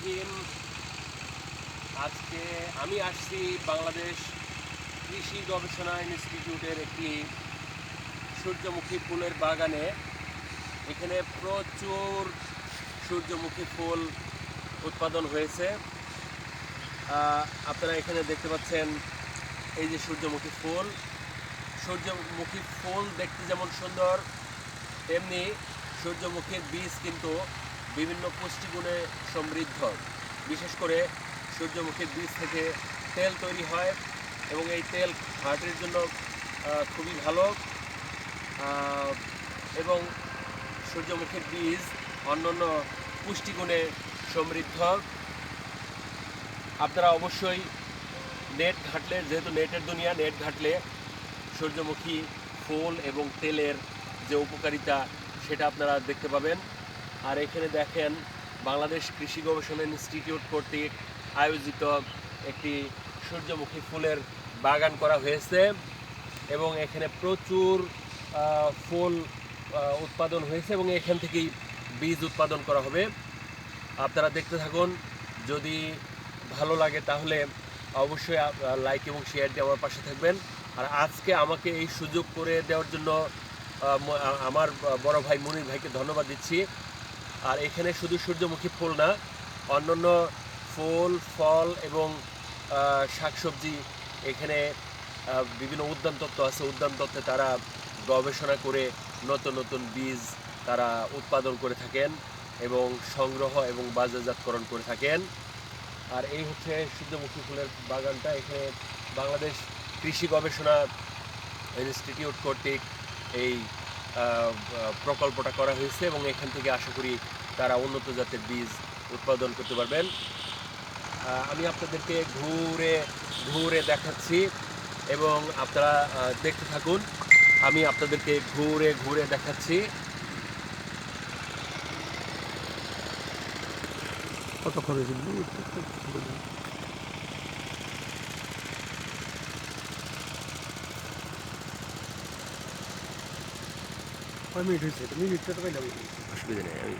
রাহিম আজকে আমি আসছি বাংলাদেশ কৃষি গবেষণা ইনস্টিটিউটের একটি সূর্যমুখী ফুলের বাগানে। এখানে প্রচুর সূর্যমুখী ফুল উৎপাদন হয়েছে। আপনারা এখানে দেখতে পাচ্ছেন এই যে সূর্যমুখী ফুল। সূর্যমুখী ফুল দেখতে যেমন সুন্দর, তেমনি সূর্যমুখীর বীজ কিন্তু বিভিন্ন পুষ্টিগুণে সমৃদ্ধ। বিশেষ করে সূর্যমুখীর বীজ থেকে তেল তৈরি হয় এবং এই তেল হার্টের জন্য খুবই ভালো। এবং সূর্যমুখীর বীজ অন্যান্য পুষ্টিগুণে সমৃদ্ধ। আপনারা অবশ্যই নেট ঘাটলে, যেহেতু নেটের দুনিয়া, নেট ঘাটলে সূর্যমুখী ফুল এবং তেলের যে উপকারিতা, সেটা আপনারা দেখতে পাবেন। আর এখানে দেখেন বাংলাদেশ কৃষি গবেষণা ইনস্টিটিউট কর্তৃক আয়োজিত একটি সূর্যমুখী ফুলের বাগান করা হয়েছে এবং এখানে প্রচুর ফুল উৎপাদন হয়েছে এবং এখান থেকেই বীজ উৎপাদন করা হবে। আপনারা দেখতে থাকুন, যদি ভালো লাগে তাহলে অবশ্যই লাইক এবং শেয়ার দিয়ে আমার পাশে থাকবেন। আর আজকে আমাকে এই সুযোগ করে দেওয়ার জন্য আমার বড় ভাই মনির ভাইকে ধন্যবাদ দিচ্ছি। আর এখানে শুধু সূর্যমুখী ফুল না, অন্যান্য ফুল, ফল এবং শাকসবজি এখানে বিভিন্ন উদ্যান তত্ত্ব আছে। উদ্যান তত্ত্বে তারা গবেষণা করে নতুন নতুন বীজ তারা উৎপাদন করে থাকেন এবং সংগ্রহ এবং বাজারজাতকরণ করে থাকেন। আর এই হচ্ছে সূর্যমুখী ফুলের বাগানটা। এখানে বাংলাদেশ কৃষি গবেষণা ইনস্টিটিউট কর্তৃক এই প্রকল্পটা করা হয়েছে এবং এখান থেকে আশা করি তারা উন্নত জাতের বীজ উৎপাদন করতে পারবেন। আমি আপনাদেরকে ঘুরে ঘুরে দেখাচ্ছি এবং আপনারা দেখতে থাকুন। আমি আপনাদেরকে ঘুরে ঘুরে দেখাচ্ছি। কত খরচ কয় মিনিট হয়েছে মিনিটটা তো পাইলাম। অসুবিধা নেই আমি